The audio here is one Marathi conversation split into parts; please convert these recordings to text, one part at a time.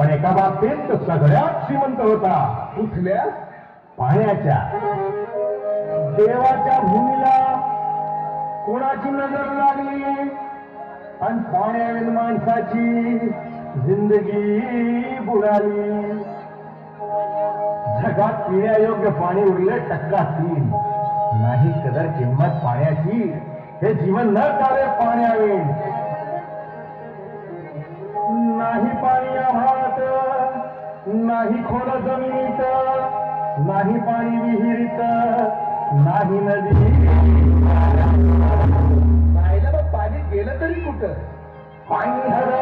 पण एका बाबतीत सगळ्यात श्रीमंत होता. कुठल्या? पाण्याच्या. देवाच्या भूमीला कोणाची नजर लागली? आणि पाण्याविन माणसाची जिंदगी बुडाली. जगात पिण्यायोग्य पाणी उरले टक्का तीन. नाही कदर किंमत पाण्याची. हे जीवन न चाले पाण्याविन. नाही नाही खोल जमिनीत नाही पाणी विहिरीत नाही नदी. पाहिलं मग पाणी गेलं तरी कुठं? पाणी हरवलं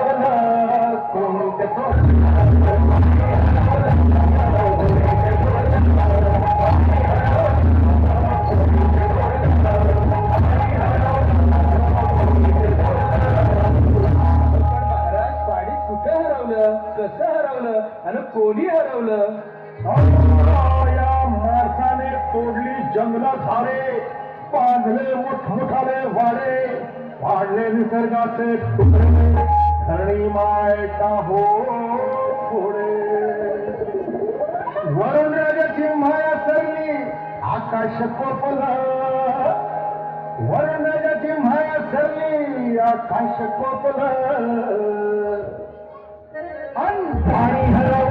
हरवलं कसं हरवलं आणि कोणी हरवलं? या माणसाने तोडली जंगल झाले बांधले मोठमोठाले वाडे पाडले निसर्गाचे तुकडे धरणी माय टाहो थोडे वरुण राजाची माया सरली आकाश कोपल. वरुण राजाची माया सरली आकाश कोपल. आणि पाणी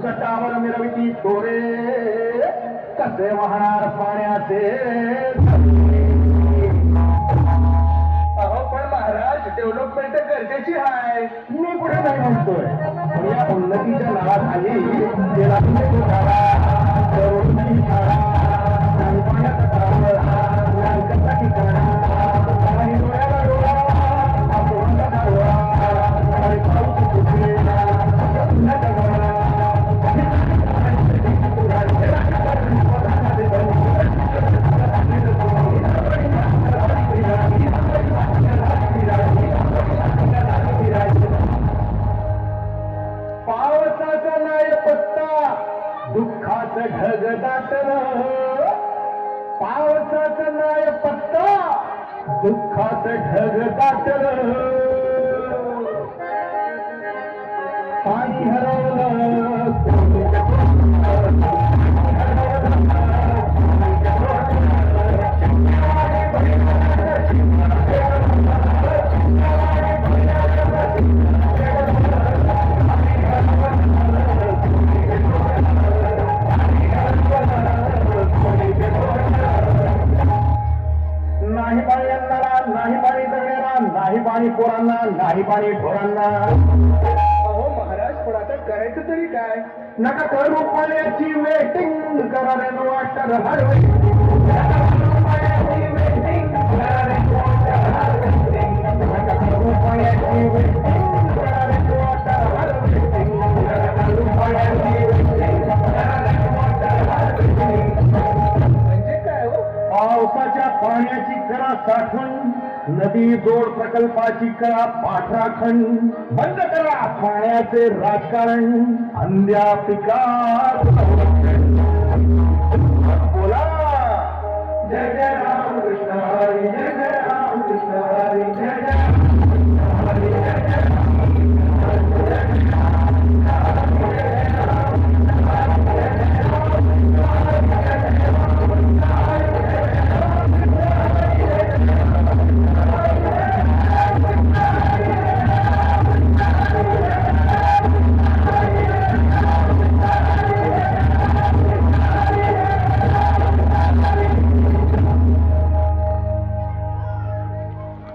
उंच टावर मिरविती तोरे कसे वाहणार पाण्याचे? अहो पण महाराज डेव्हलपमेंट गरजेची आहे मी कुठे नाही म्हणतोय. पण या उन्नतीच्या नावाखाली गेला झाला दुःखाचं ढग दाटल पावसाच नाय पत्ता दुःखाचं ढग दाटल पाणी हरवलं पाणी पोरांना नाही पाणी ढोरांना. अहो महाराज पण आता करायचं तरी काय? नका करू पाण्याची वेटिंग करा रे नो वाटर हरवे नका करू पाण्याची waiting, करा रे no water harvesting. नका करू पाण्याची waiting, करा रे no water harvesting. म्हणजे काय हो? पावसाच्या पाण्याची करा साठवण नदी जोड प्रकल्पाची करा पाठराखण. बंद करा पाण्याचे राजकारण. अंध्या पिका